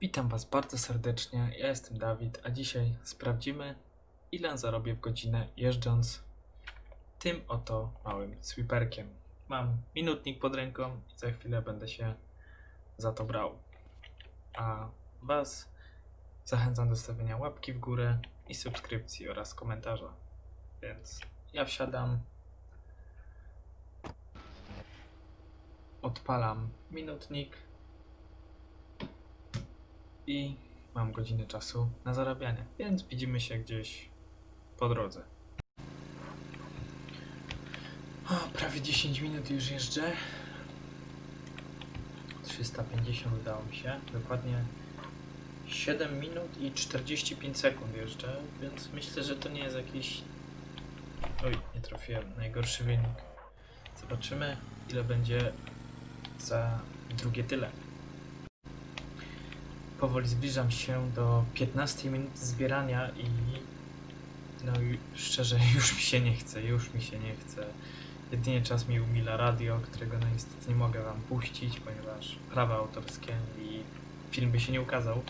Witam Was bardzo serdecznie. Ja jestem Dawid, a dzisiaj sprawdzimy, ile zarobię w godzinę jeżdżąc tym oto małym sweeperkiem. Mam minutnik pod ręką i za chwilę będę się za to brał. A Was zachęcam do stawienia łapki w górę i subskrypcji oraz komentarza. Więc ja wsiadam, odpalam minutnik i mam godzinę czasu na zarabianie, więc widzimy się gdzieś po drodze. O, prawie 10 minut już jeżdżę. 350 udało mi się. Dokładnie 7 minut i 45 sekund jeżdżę, więc myślę, że to nie jest jakiś. Oj, nie trafiłem. Najgorszy wynik. Zobaczymy, ile będzie za drugie tyle. Powoli zbliżam się do 15 minut zbierania i no szczerze już mi się nie chce, już mi się nie chce. Jedynie czas mi umila radio, którego no niestety nie mogę wam puścić, ponieważ prawa autorskie i film by się nie ukazał.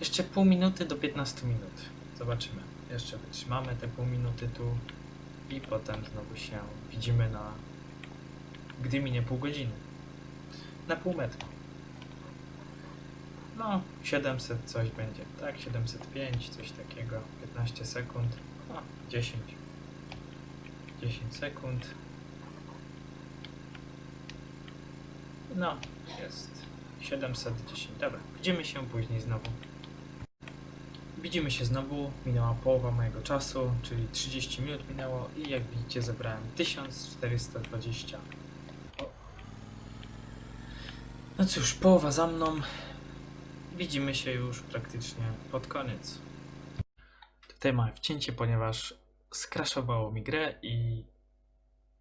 Jeszcze pół minuty do 15 minut. Zobaczymy. Jeszcze wytrzymamy te pół minuty tu i potem znowu się widzimy na gdy minie pół godziny. Na pół metra. No, 700 coś będzie. Tak, 705, coś takiego. 15 sekund. No, 10. 10 sekund. No, jest 710. Dobra, widzimy się później znowu. Widzimy się znowu, minęła połowa mojego czasu, czyli 30 minut minęło i jak widzicie zebrałem 1420. O. No cóż, połowa za mną. Widzimy się już praktycznie pod koniec. Tutaj mam wcięcie, ponieważ skraszowało mi grę i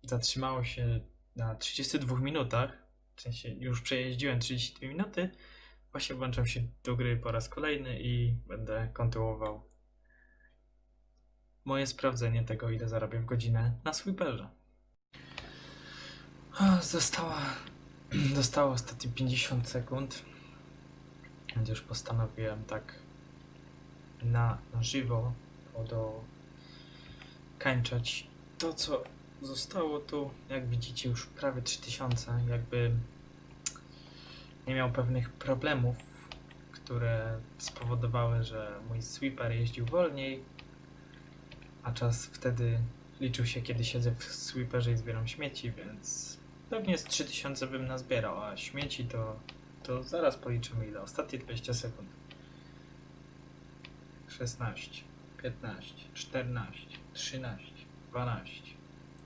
zatrzymało się na 32 minutach. W sensie już przejeździłem 32 minuty. Właśnie włączam się do gry po raz kolejny i będę kontynuował moje sprawdzenie tego, ile zarabiam w godzinę na sweeperze. Została, zostało ostatnie 50 sekund. Więc już postanowiłem tak na, żywo do kańczać to, co zostało tu. Jak widzicie, już prawie 3000. Jakby nie miał pewnych problemów, które spowodowały, że mój sweeper jeździł wolniej, a czas wtedy liczył się, kiedy siedzę w sweeperze i zbieram śmieci, więc pewnie z 3000 bym nazbierał, a śmieci to to zaraz policzymy ile. Ostatnie 20 sekund. 16, 15, 14, 13, 12,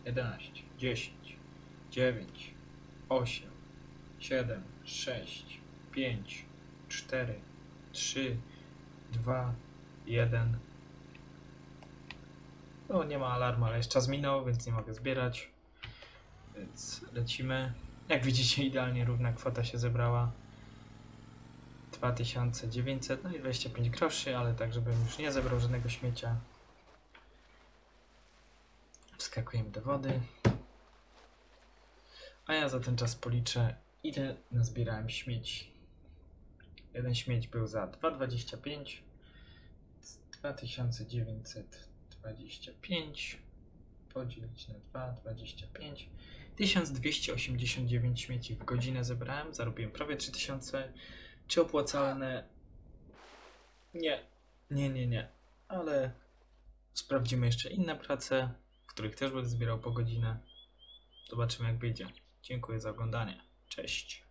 11, 10, 9, 8, 7, 6, 5, 4, 3, 2, 1. No nie ma alarmu, ale jest czas minął, więc nie mogę zbierać. Więc lecimy. Jak widzicie, idealnie równa kwota się zebrała. 2900, no i 25 groszy, ale tak, żebym już nie zebrał żadnego śmiecia. Wskakujemy do wody. A ja za ten czas policzę, ile nazbierałem śmieci. Jeden śmieć był za 2,25. 2925 podzielić na 2,25. 1289 śmieci w godzinę zebrałem, zarobiłem prawie 3000. Czy opłacalne? Nie, nie, nie, nie. Ale sprawdzimy jeszcze inne prace, w których też będę zbierał po godzinę. Zobaczymy jak wyjdzie. Dziękuję za oglądanie. Cześć.